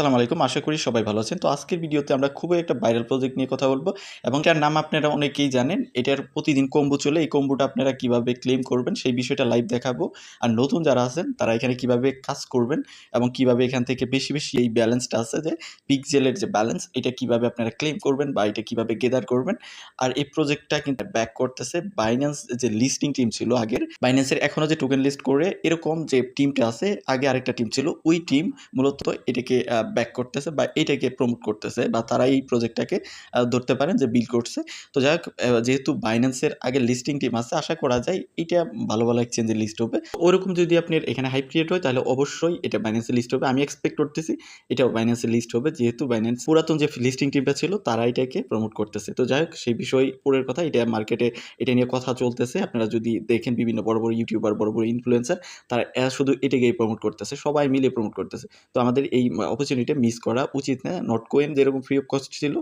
আসসালামু আলাইকুম আশা করি সবাই ভালো আছেন। তো আজকের ভিডিওতে আমরা খুবই একটা ভাইরাল প্রজেক্ট নিয়ে কথা বলব এবং যার নাম আপনারা অনেকেই জানেন, এটার প্রতিদিন কম্বো চলে, এই কম্বোটা আপনারা কীভাবে ক্লেম করবেন সেই বিষয়টা লাইভ দেখাবো। আর নতুন যারা আছেন, তারা এখানে কীভাবে কাজ করবেন এবং কীভাবে এখান থেকে বেশি বেশি এই ব্যালেন্সটা আছে যে পিকজেলের যে ব্যালেন্স এটা কীভাবে আপনারা ক্লেম করবেন বা এটা কীভাবে গেদার করবেন। আর এই প্রজেক্টটা কিন্তু ব্যাক করতেছে বাইন্যান্স যে লিস্টিং টিম ছিল আগের বাইন্যান্সের এখনও যে টোকেন লিস্ট করে, এরকম যে টিমটা আছে, আগে আরেকটা টিম ছিল, ওই টিম মূলত এটাকে ব্যাক করতেছে বা এটাকে প্রমোট করতেছে বা তারা এই প্রজেক্টটাকে ধরতে পারেন যে বিল করছে। তো যাই হোক যেহেতু বাইন্যান্সের আগে লিস্টিং টিম আছে, আশা করা যায় এটা ভালো ভালো এক্সচেঞ্জে লিস্ট হবে। ওরকম যদি আপনার এখানে হাইপ ক্রিয়েট হয়, তাহলে অবশ্যই এটা বাইন্যান্সে লিস্ট হবে। আমি এক্সপেক্ট করতেছি এটাও বাইন্যান্সে লিস্ট হবে। যেহেতু বাইন্যান্স পুরাতন যে লিস্টিং টিমটা ছিল, তারা এটাকে প্রমোট করতেছে। তো যাই হোক, সেই বিষয় পরের কথা, এটা মার্কেটে এটা নিয়ে কথা চলতেছে। আপনারা যদি দেখেন বিভিন্ন বড় বড় ইউটিউবার বড় বড় ইনফ্লুয়েন্সার তারা শুধু এটাকেই প্রমোট করতেছে। সবাই মিলে প্রমোট করতেছে। তো আমাদের এই অপরচুনিটি মিস করা উচিত না। নট কোয়েন যেরকম ফ্রি অফ কস্ট ছিল,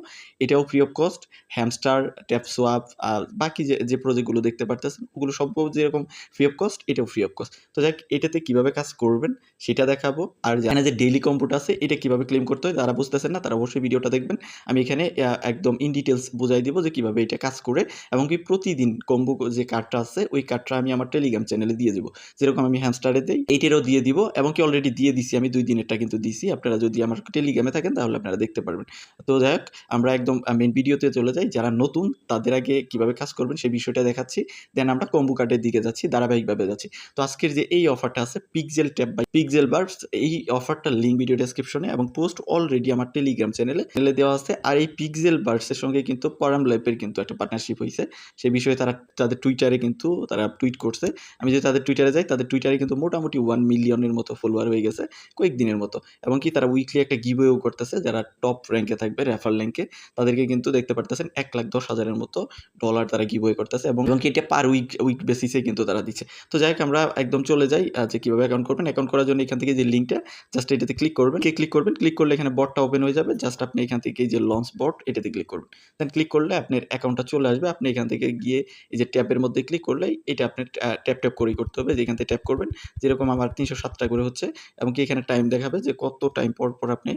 এটাও free of cost hamster tap swap আর বাকি যে যে প্রজেক্টগুলো দেখতে পারতেছেন, ওগুলো সব যেরকম ফ্রি অফ কস্ট এটাও ফ্রি অফ কস্ট তো যাক, এটাতে কীভাবে কাজ করবেন সেটা দেখাবো। আর জানা যে ডেইলি কম্পুট আছে, এটা কীভাবে ক্লেম করতে হয় যারা বুঝতেছেন না, তারা অবশ্যই ভিডিওটা দেখবেন। আমি এখানে একদম ইন ডিটেলস বুঝাই দিব যে কীভাবে এটা কাজ করে, এবং কি প্রতিদিন কম্বো যে কার্ডটা আছে, ওই কার্ডটা আমি আমার টেলিগ্রাম চ্যানেলে দিয়ে দেবো। যেরকম আমি হ্যামস্টারে দিই এইটারও দিয়ে দিব, এবং কি অলরেডি দিয়ে দিছি, আমি দুই দিনেরটা কিন্তু দিছি, আপনারা যদি আমার টেলিগ্রামে থাকেন, তাহলে আপনারা দেখতে পারবেন। তো যাই হোক, আমরা একদম মেন ভিডিওতে চলে যাই। যারা নতুন, তাদের আগে কীভাবে কাজ করবেন সেই বিষয়টা দেখাচ্ছি। দেন আমরা কম্বো কার্ডের দিকে যাচ্ছি, ধারাবাহিকভাবে যাচ্ছি। তো আজকের যে এই অফারটা আছে pixel tap by Pixelverse এই অফারটার লিঙ্ক ভিডিও ডেসক্রিপশনে এবং পোস্ট অলরেডি আমার টেলিগ্রাম চ্যানেলে চ্যানেলে দেওয়া আছে। আর এই পিকজেল বার্সের সঙ্গে কিন্তু পরাম লাইফের কিন্তু একটা পার্টনারশিপ হয়েছে সেই বিষয়ে তারা, তাদের টুইটারে কিন্তু তারা টুইট করছে। আমি যদি তাদের টুইটারে যাই, তাদের টুইটারে কিন্তু মোটামুটি ওয়ান মিলিয়নের মতো ফলোয়ার হয়ে গেছে কয়েকদিনের মতো। এবং কি তারা উইকলি একটা গিভওয়েও করতেছে, যারা টপ র্যাঙ্কে থাকবে রেফার র্যাঙ্কে তাদেরকে কিন্তু দেখতে পারতেছেন এক লাখ দশ হাজারের মতো ডলার তারা গিভওয়ে করতেছে এবং এবং এটা পার উইক উইক বেসিসে কিন্তু তারা দিচ্ছে। তো যাই হোক, আমরা একদম চলে যাই যে কীভাবে অ্যাকাউন্ট করবেন। অ্যাকাউন্ট করার জন্য এখান থেকে যে লিঙ্কটা জাস্ট এটাতে ক্লিক করবেন। কে ক্লিক করবেন? ক্লিক করলে এখানে বটটা ওপেন হয়ে যাবে। জাস্ট আপনি এখান থেকে যে লঞ্চ বট এটাতে ক্লিক করবেন। দেন ক্লিক করলে আপনার অ্যাকাউন্টটা চলে আসবে। আপনি এখান থেকে গিয়ে এই যে ট্যাপের মধ্যে ক্লিক করলে এটা আপনি ট্যাপ ট্যাপ করেই করতে হবে। যেখান থেকে ট্যাপ করবেন, যেরকম আমার তিনশো সাতটা করে হচ্ছে এবং কি এখানে টাইম দেখাবে যে কত টাইম পর পর আপনি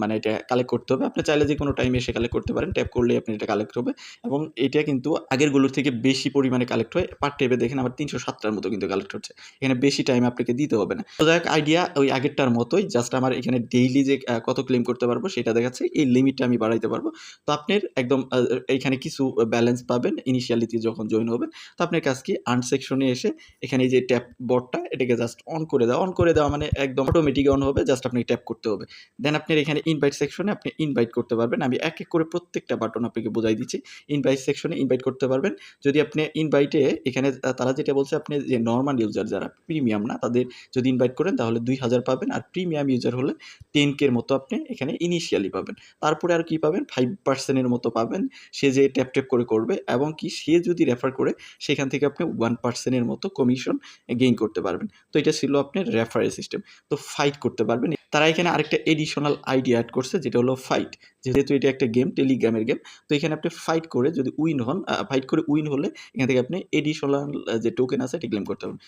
মানে এটা কালেক্ট করতে হবে। আপনি চাইলে যে কোনো টাইমে এসে কালেক্ট করতে পারেন। ট্যাপ করলে আপনি এটা কালেক্ট হবে। এবং এটা কিন্তু আগেরগুলোর থেকে বেশি পরিমাণে কালেক্ট হয়। পার ট্যাপে দেখেন আমার তিনশো সাতটার মতো কিন্তু কালেক্ট হচ্ছে। এখানে বেশি টাইম আপনাকে দিতে হবে না। তো যাই আইডিয়া ওই আগেরটার মতোই। জাস্ট আমার এখানে ডেইলি যে কত ক্লেম করতে পারব সেটা দেখাচ্ছে। এই লিমিটটা আমি বাড়াইতে পারব। তো আপনার একদম এখানে কিছু ব্যালেন্স পাবেন ইনিশিয়ালিতে যখন জয়েন হবেন। তো আপনার কাজ কি? আর্ন সেকশনে এসে এখানে এই যে ট্যাপ বটটা এটাকে জাস্ট অন করে দেওয়া। অন করে দেওয়া মানে একদম অটোমেটিক অন হবে। জাস্ট আপনি ট্যাপ করতে হবে। দেন আপনার এখানে ইনভাইট সেকশনে আপনি ইনভাইট করতে পারবেন। আমি এক এক করে প্রত্যেকটা বাটন আপনাকে বোঝাই দিচ্ছি। ইনভাইট সেকশনে ইনভাইট করতে পারবেন। যদি আপনি ইনভাইটে এখানে তারা যেটা বলছে, আপনি যে নর্মাল ইউজার যারা প্রিমিয়াম না, তাদের যদি ইনভাইট করেন, তাহলে দুই হাজার পাবেন। আর প্রিমিয়াম ইউজার হলে টেন কের মতো আপনি এখানে ইনিশিয়ালি পাবেন। তারপরে আর কি পাবেন? ফাইভ পার্সেন্টের মতো পাবেন। সে যে ট্যাপ ট্যাপ করে করবে এবং কি সে যদি রেফার করে, সেখান থেকে আপনি ওয়ান পার্সেন্টের মতো কমিশন গেইন করতে পারবেন। তো এটা ছিল আপনার রেফারেল সিস্টেম তো ফাইট করতে পারবেন। তারা এখানে আরেকটা এডিশনাল আইডিয়া অ্যাড করছে যেটা হলো ফাইট যেহেতু এটা একটা গেম টেলিগ্রামের গেম তো এখানে আপনি ফাইট করে যদি উইন হন ফাইট করে উইন হলে এখান থেকে আপনি এডিশনাল যে টোকেন আছে এটি ক্লেম করতে পারবেন।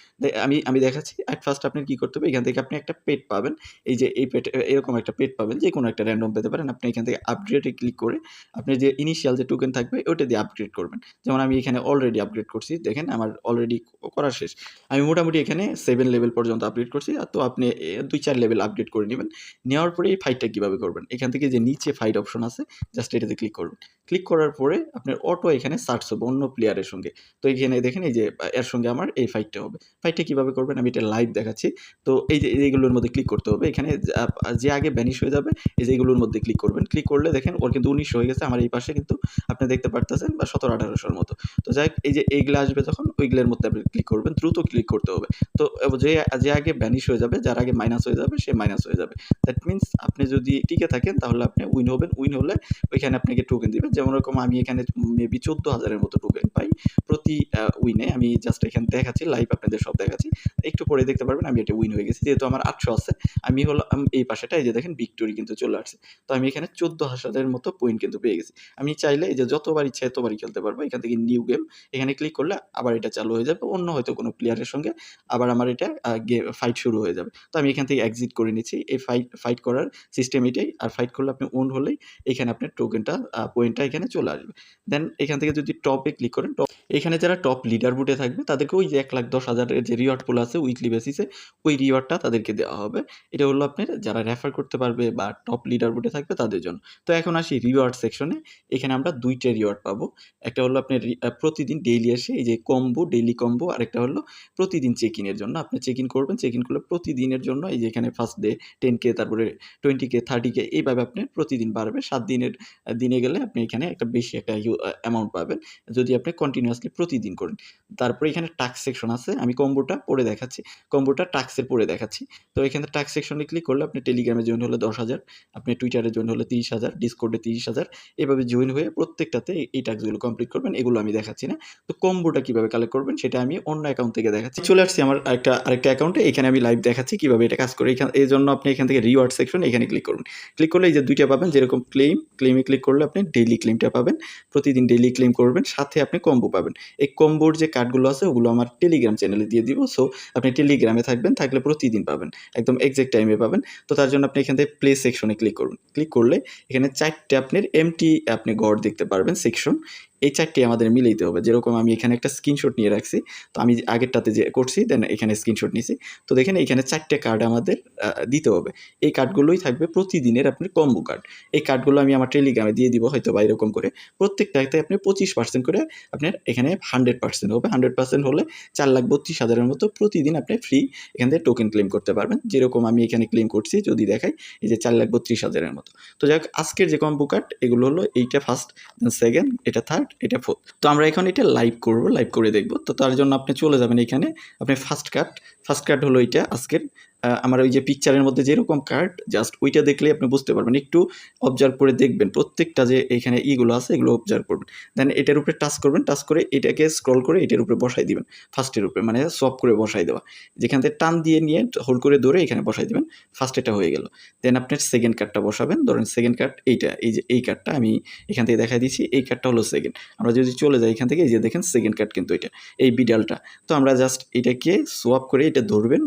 আমি আমি দেখাচ্ছি অ্যাট ফার্স্ট আপনার কী করতে হবে, এখান থেকে আপনি একটা পেট পাবেন, এই যে এই পেট এরকম একটা পেট পাবেন, যে কোনো একটা র্যান্ডম পেতে পারেন, আপনি এখান থেকে আপগ্রেডে ক্লিক করে আপনি যে ইনিশিয়াল যে টোকেন থাকবে, ওটা দিয়ে আপগ্রেড করবেন। যেমন আমি এখানে অলরেডি আপগ্রেড করছি, দেখেন আমার অলরেডি করা শেষ। আমি মোটামুটি এখানে সেভেন লেভেল পর্যন্ত আপগ্রেড করছি তো আপনি দুই, চার লেভেল আপগ্রেড করে নেবেন। নেওয়ার পরে এই ফাইটটা কীভাবে করবেন? এখান থেকে যে নিচে ফাইট অপশন আছে জাস্ট এটাতে ক্লিক করবেন ক্লিক করার পরে আপনার অটো এখানে সার্চ হবে অন্য প্লেয়ারের সঙ্গে। তো এখানে দেখেন এই যে, এর সঙ্গে আমার এই ফাইটটা হবে। ফাইটটা কীভাবে করবেন? আমি এটা লাইভ দেখাচ্ছি। তো এই যে, এইগুলোর মধ্যে ক্লিক করতে হবে। এখানে যে আগে ব্যানিশ হয়ে যাবে, এই যে এইগুলোর মধ্যে ক্লিক করবেন। ক্লিক করলে দেখেন ওর কিন্তু উনিশ হয়ে গেছে। আমার এই পাশে কিন্তু আপনি দেখতে পারতেছেন বা সতেরো, আঠারোশোর মতো। তো যাই এই যে এইগুলো আসবে যখন, ওইগুলোর মধ্যে আপনি ক্লিক করবেন। দ্রুত ক্লিক করতে হবে। তো যে যে আগে ব্যানিশ হয়ে যাবে, যার আগে মাইনাস হয়ে যাবে, সে মাইনাস হয়ে যাবে। দ্যাট মিন্স আপনি যদি টিকে থাকেন, তাহলে আপনি উইন হবেন। উইন হলে ওইখানে আপনাকে টোকেন দিবে। যেমন রকম আমি এখানে মেবি চোদ্দ হাজারের মতো টোকেন পাই প্রতি উইনে আমি জাস্ট এখানে দেখাচ্ছি লাইভ আপনাদের সব দেখাচ্ছি। একটু পরে দেখতে পারবেন আমি এটা উইন হয়ে গেছি। যেহেতু আমার আটশো আছে, আমি হলো এই পাশেটা এই যে দেখেন ভিক্টোরি কিন্তু চলে আসছে। তো আমি এখানে চোদ্দ হাজারের মতো পয়েন্ট কিন্তু পেয়ে গেছি। আমি চাইলে এই যে যতবার ইচ্ছা এতবারই খেলতে পারব। এখান থেকে নিউ গেম এখানে ক্লিক করলে আবার এটা চালু হয়ে যাবে। অন্য হয়তো কোনো প্লেয়ারের সঙ্গে আবার আমার এটা ফাইট শুরু হয়ে যাবে। তো আমি এখান থেকে এক্সিট করে নিচ্ছি। এই ফাইট ফাইট ফাইট করার সিস্টেম এটাই। আর ফাইট করলে আপনি ওন হলেই এখানে আপনার টোকেনটা পয়েন্টটা এখানে চলে আসবে। দেন এখান থেকে যদি টপে ক্লিক করেন টপ এখানে যারা টপ লিডার বুটে থাকবে, তাদেরকে ওই যে এক লাখ দশ হাজারের যে রিওয়ার্ডগুলো আছে উইকলি বেসিসে ওই রিওয়ার্ডটা তাদেরকে দেওয়া হবে। এটা হলো আপনার যারা রেফার করতে পারবে বা টপ লিডার বুটে থাকবে তাদের জন্য। তো এখন আসি রিওয়ার্ড সেকশনে এখানে আমরা দুইটা রিওয়ার্ড পাবো। একটা হলো আপনার প্রতিদিন ডেইলি আসে এই যে কম্বো ডেইলি কম্বো আরেকটা হলো প্রতিদিন চেক ইনের জন্য। আপনি চেক ইন করবেন চেক ইন করলে প্রতিদিনের জন্য এই যে এখানে ফার্স্ট ডে টেন কে তারপরে টোয়েন্টি কে থার্টি কে এইভাবে আপনি প্রতিদিন বাড়বে, সাত দিনের দিনে গেলে আপনি এখানে একটা বেশি একটা অ্যামাউন্ট পাবেন, যদি আপনি কন্টিনিউয়াসলি প্রতিদিন করেন। তারপরে এখানে টাক্স সেকশন আছে, আমি কম্বোটা পড়ে দেখাচ্ছি। কম্বোটা টাক্সের পড়ে দেখাচ্ছি। তো এখানে টাক্স সেকশনে ক্লিক করলে আপনি টেলিগ্রামে জয়েন হলে দশ হাজার, আপনি টুইটারে জয়েন হলে তিরিশ হাজার ডিসকোডে তিরিশ হাজার, এভাবে জয়েন হয়ে প্রত্যেকটাতে এই- টাস্কগুলো কমপ্লিট করবেন, এগুলো আমি দেখাচ্ছি না। তো কম্বোটা কীভাবে কালেক্ট করবেন, সেটা আমি অন্য অ্যাকাউন্ট থেকে দেখাচ্ছি। চলে আসছি আমার আরেকটা আরেকটা অ্যাকাউন্টে এখানে আমি লাইভ দেখাচ্ছি কীভাবে এটা কাজ করে। এখানে এই জন্য আপনি এখান থেকে রিওয়ার্ড সেকশন এখানে ক্লিক করবেন ক্লিক করলে এই যে দুইটা পাবেন, যেরকম ক্লেম ক্লেমে ক্লিক করলে আপনি ডেইলি ক্লেমটা পাবেন। প্রতিদিন ডেইলি ক্লেম করবেন, সাথে আপনি কম্বো পাবেন। এই কম্বোর যে কার্ডগুলো আছে, ওগুলো আমার টেলিগ্রাম চ্যানেলে দিয়ে দিব। সো আপনি টেলিগ্রামে থাকবেন, থাকলে প্রতিদিন পাবেন। একদম এক্সাক্ট টাইমে পাবেন। তো তার জন্য আপনি এখান থেকে প্লে সেকশনে ক্লিক করুন। ক্লিক করলে এখানে চারটে আপনার এমটি আপনি গড় দেখতে পারবেন সেকশন এই চারটি আমাদের মিলাইতে হবে। যেরকম আমি এখানে একটা স্ক্রিনশট নিয়ে রাখছি, তো আমি আগেরটাতে যে করছি দেন এখানে স্ক্রিনশট নিয়েছি তো দেখেন এখানে চারটে কার্ড আমাদের দিতে হবে। এই কার্ডগুলোই থাকবে প্রতিদিনের আপনার কম্বো কার্ড এই কার্ডগুলো আমি আমার টেলিগ্রামে দিয়ে দিব হয়তো বা এরকম করে। প্রত্যেকটাতে আপনি পঁচিশ পার্সেন্ট করে আপনার এখানে হান্ড্রেড পার্সেন্ট হবে। হান্ড্রেড পার্সেন্ট হলে চার লাখ বত্রিশ হাজারের মতো প্রতিদিন আপনি ফ্রি এখান থেকে টোকেন ক্লেম করতে পারবেন। যেরকম আমি এখানে ক্লেম করছি, যদি দেখাই, এই যে চার লাখ বত্রিশ হাজারের মতো। তো যাক আজকের যে কম্বো কার্ড এগুলো হলো এইটা ফার্স্ট দেন সেকেন্ড এটা থার্ড এটা ফোর তো আমরা এখন এটা লাইভ করব লাইভ করে দেখব। তো তার জন্য আপনি চলে যাবেন এখানে। আপনি ফার্স্ট কাট ফার্স্ট কাট হলো এটা, আজকের। আমার ওই যে পিকচারের মধ্যে যেরকম কার্ড জাস্ট ওইটা দেখলে আপনি বুঝতে পারবেন। একটু অবজার্ভ করে দেখবেন, প্রত্যেকটা যে এখানে ইগুলো আছে, এগুলো অবজার্ভ করবেন। দেন এটার উপরে টাচ করবেন টাচ করে এটাকে স্ক্রল করে এটার উপরে বসাই দিবেন। ফার্স্টের উপরে মানে সব করে বসাই দেওয়া। যেখান থেকে টান দিয়ে নিয়ে হোল্ড করে ধরে এখানে বসাই দিবেন ফার্স্ট এটা হয়ে গেল। দেন আপনার সেকেন্ড কার্ডটা বসাবেন, ধরেন সেকেন্ড কার্ড এইটা, এই যে এই কার্ডটা আমি এখান থেকে দেখাই দিচ্ছি এই কার্ডটা হলো সেকেন্ড আমরা যদি চলে যাই এখান থেকে, এই যে দেখেন সেকেন্ড কার্ড কিন্তু এটা, এই বিডালটা। তো আমরা জাস্ট এটাকে সোয়াপ করে এটা ধরবেন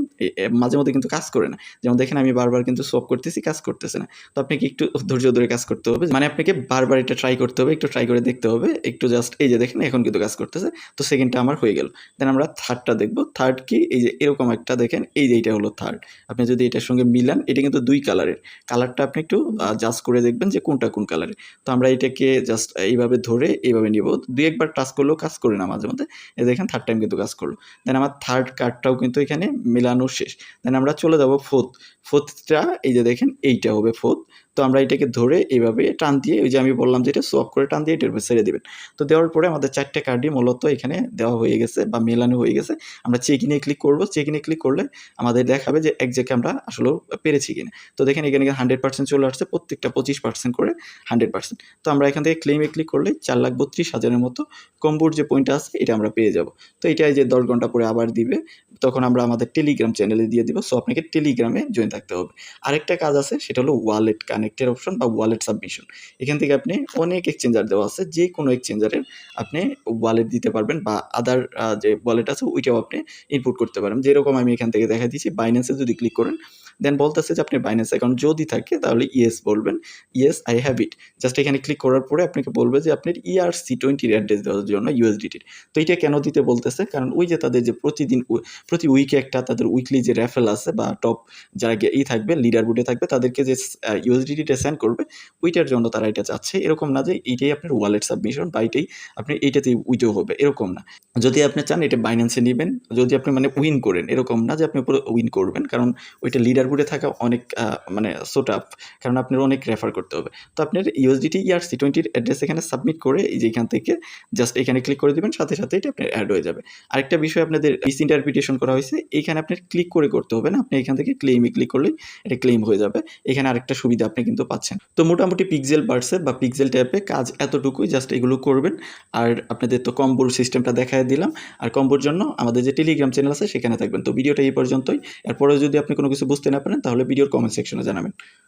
মাঝে মধ্যে কিন্তু কাজ করে না। যেমন দেখেন আমি বারবার কিন্তু সোয়াপ করতেছি, কাজ করতেছে না। তো আপনাকে একটু ধৈর্য ধরে কাজ করতে হবে। মানে আপনাকে বারবার এটা ট্রাই করতে হবে, একটু ট্রাই করে দেখতে হবে। একটু জাস্ট এই যে দেখেন এখন কিন্তু কাজ করতেছে, তো সেকেন্ডটা আমার হয়ে গেল। দেন আমরা থার্ডটা দেখব। থার্ড কি? এই যে এরকম একটা দেখেন, এই যে এটা হলো থার্ড আপনি যদি এটার সঙ্গে মিলান, এটা কিন্তু দুই কালারের কালারটা আপনি একটু জাস্ট করে দেখবেন যে কোনটা কোন কালারের তো আমরা এটাকে জাস্ট এইভাবে ধরে এইভাবে নিব। দুই একবার টাচ করলেও কাজ করে না মাঝে মধ্যে। এই দেখেন থার্ড টাইম কিন্তু কাজ করল। দেন আমার থার্ড কার্ডটাও কিন্তু এখানে মেলানো শেষ। দেন আমরা চলে যাব ফোর্থ ফোর্থটা এই যে দেখেন এইটা হবে ফোর্থ। তো আমরা এটাকে ধরে এইভাবে টান দিয়ে ওই যে আমি বললাম যে এটা সোয়াপ করে টান দিয়ে এটার উপর ছেড়ে দেবেন। তো দেওয়ার পরে আমাদের চারটে কার্ডই মূলত এখানে দেওয়া হয়ে গেছে বা মেলানো হয়ে গেছে। আমরা চেক ইনে ক্লিক করব। চেক ইনে ক্লিক করলে আমাদের দেখাবে যে এক জায়গায় আমরা আসলে পেরেছি কিনা। তো দেখেন এখানে হান্ড্রেড পার্সেন্ট চলে আসছে, প্রত্যেকটা পঁচিশ পার্সেন্ট করে হান্ড্রেড পার্সেন্ট তো আমরা এখান থেকে ক্লেমে ক্লিক করলে চার লাখ বত্রিশ হাজারের মতো কম্বোর যে পয়েন্ট আছে, এটা আমরা পেয়ে যাব। তো এটাই যে দশ ঘণ্টা পরে আবার দিবে, তখন আমরা আমাদের টেলিগ্রাম চ্যানেলে দিয়ে দিব। সো আপনাকে টেলিগ্রামে জয়েন থাকতে হবে। আরেকটা কাজ আছে, সেটা হলো ওয়ালেট কানেক্টের অপশন বা ওয়ালেট সাবমিশন এখান থেকে আপনি অনেক এক্সচেঞ্জার দেওয়া আছে যে কোনো এক্সচেঞ্জারের আপনি ওয়ালেট দিতে পারবেন বা আদার যে ওয়ালেট আছে, ওইটাও আপনি ইনপুট করতে পারেন। যেরকম আমি এখান থেকে দেখা দিচ্ছি বাইন্যান্সে যদি ক্লিক করেন দেন বলতেছে যে, আপনি বাইন্যান্স অ্যাকাউন্ট যদি থাকে, তাহলে ইয়েস বলবেন। Yes I have it just এখানে ক্লিক করার পরে আপনাকে বলবে যে আপনার ইআরসি টোয়েন্টির অ্যাড্রেস দেওয়ার জন্য ইউএসডিটির তো এটা কেন দিতে বলতেছে? কারণ ওই যে তাদের যে প্রতিদিন প্রতি উইকে একটা তাদের উইকলি যে রেফেল আছে বা টপ যারা ই থাকবে লিডার বোর্ডে থাকবে, তাদেরকে যে ইউএসডিটিটা সেন্ড করবে, ওইটার জন্য তারা এটা চাচ্ছে। এরকম না যে এইটাই আপনার ওয়ালেট সাবমিশন বা এইটাই আপনি এইটাতেই উইডো হবে। এরকম না। যদি আপনি চান এটা বাইন্যান্সে নেবেন, যদি আপনি মানে উইন করেন, এরকম না যে আপনি উইন করবেন, কারণ ওইটা লিডার বোর্ডে থাকা অনেক মানে সোটাপ কারণ আপনার অনেক রেফার করতে হবে। তো আপনার ইউএসডিটি ইয়ার সি টোয়েন্টির অ্যাড্রেস এখানে সাবমিট করে এই যে এখান থেকে জাস্ট এখানে ক্লিক করে দেবেন, সাথে সাথে এটা আপনার অ্যাড হয়ে যাবে। আরেকটা বিষয় আপনাদের ইস ইন্টারপ্রিটেশন করা হয়েছে এইখানে আপনার ক্লিক করে করতে হবে না, আপনি এখান থেকে ক্লেমে ক্লিক করলেই এটা ক্লেম হয়ে যাবে। এখানে আরেকটা সুবিধা আপনি কিন্তু পাচ্ছেন। তো মোটামুটি পিক্সেল বার্সে বা পিক্সেল ট্যাপে কাজ এতটুকুই জাস্ট এগুলো করবেন। আর আপনাদের তো কম্বোর সিস্টেমটা দেখায় দিলাম। আর কম্বোর জন্য আমাদের যে টেলিগ্রাম চ্যানেল আছে, সেখানে থাকবেন। তো ভিডিওটা এই পর্যন্তই। এরপরে যদি আপনি কোনো কিছু বুঝতে পারেন তাহলে ভিডিওর কমেন্ট সেকশনে জানাবেন।